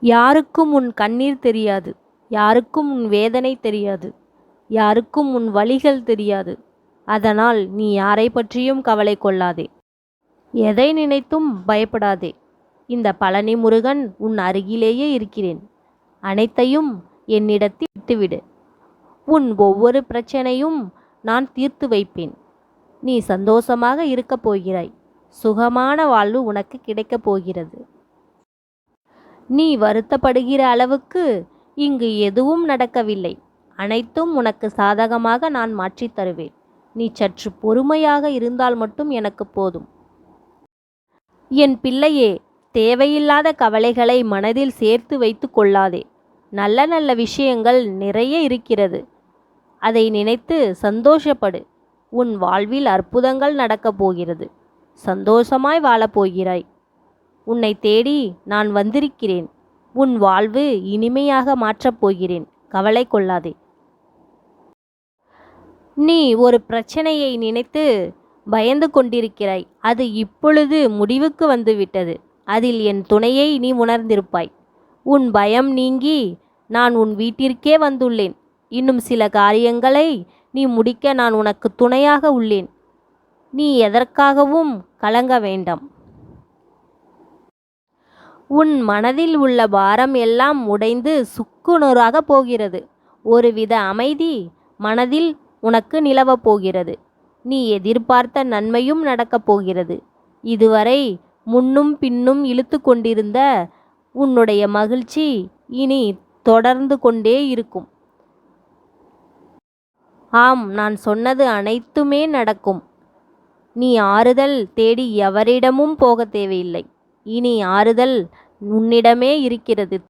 யாருக்கும் உன் கண்ணீர் தெரியாது. யாருக்கும் உன் வேதனை தெரியாது. யாருக்கும் உன் வழிகள் தெரியாது. அதனால் நீ யாரை பற்றியும் கவலை கொள்ளாதே. எதை நினைத்தும் பயப்படாதே. இந்த பழனி முருகன் உன் அருகிலேயே இருக்கிறேன். அனைத்தையும் என்னிடத்தில் விட்டுவிடு. உன் ஒவ்வொரு பிரச்சனையும் நான் தீர்த்து வைப்பேன். நீ சந்தோஷமாக இருக்கப் போகிறாய். சுகமான வாழ்வு உனக்கு கிடைக்கப் போகிறது. நீ வருத்தப்படுகிற அளவுக்கு இங்கு எதுவும் நடக்கவில்லை. அனைத்தும் உனக்கு சாதகமாக நான் மாற்றித் தருவேன். நீ சற்று பொறுமையாக இருந்தால் மட்டும் எனக்கு போதும். என் பிள்ளையே தேவையில்லாத கவலைகளை மனதில் சேர்த்து வைத்து கொள்ளாதே. நல்ல நல்ல விஷயங்கள் நிறைய இருக்கிறது. அதை நினைத்து சந்தோஷப்படு. உன் வாழ்வில் அற்புதங்கள் நடக்கப் போகிறது. சந்தோஷமாய் வாழப் போகிறாய். உன்னை தேடி நான் வந்திருக்கிறேன். உன் வாழ்வு இனிமையாக மாற்றப் போகிறேன். கவலை கொள்ளாதே. நீ ஒரு பிரச்சனையை நினைத்து பயந்து கொண்டிருக்கிறாய். அது இப்பொழுது முடிவுக்கு வந்துவிட்டது. அதில் என் துணையை நீ உணர்ந்திருப்பாய். உன் பயம் நீங்கி நான் உன் வீட்டிற்கே வந்துள்ளேன். இன்னும் சில காரியங்களை நீ முடிக்க நான் உனக்கு துணையாக உள்ளேன். நீ எதற்காகவும் கலங்க வேண்டாம். உன் மனதில் உள்ள பாரம் எல்லாம் உடைந்து சுக்குநூறாக போகிறது. ஒருவித அமைதி மனதில் உனக்கு நிலவப் போகிறது. நீ எதிர்பார்த்த நன்மையும் நடக்கப் போகிறது. இதுவரை முன்னும் பின்னும் இழுத்து கொண்டிருந்த உன்னுடைய மகிழ்ச்சி இனி தொடர்ந்து கொண்டே இருக்கும். ஆம் நான் சொன்னது அனைத்துமே நடக்கும். நீ ஆறுதல் தேடி எவரிடமும் போக தேவையில்லை. இனி ஆறுதல் உன்னிடமே இருக்கிறது.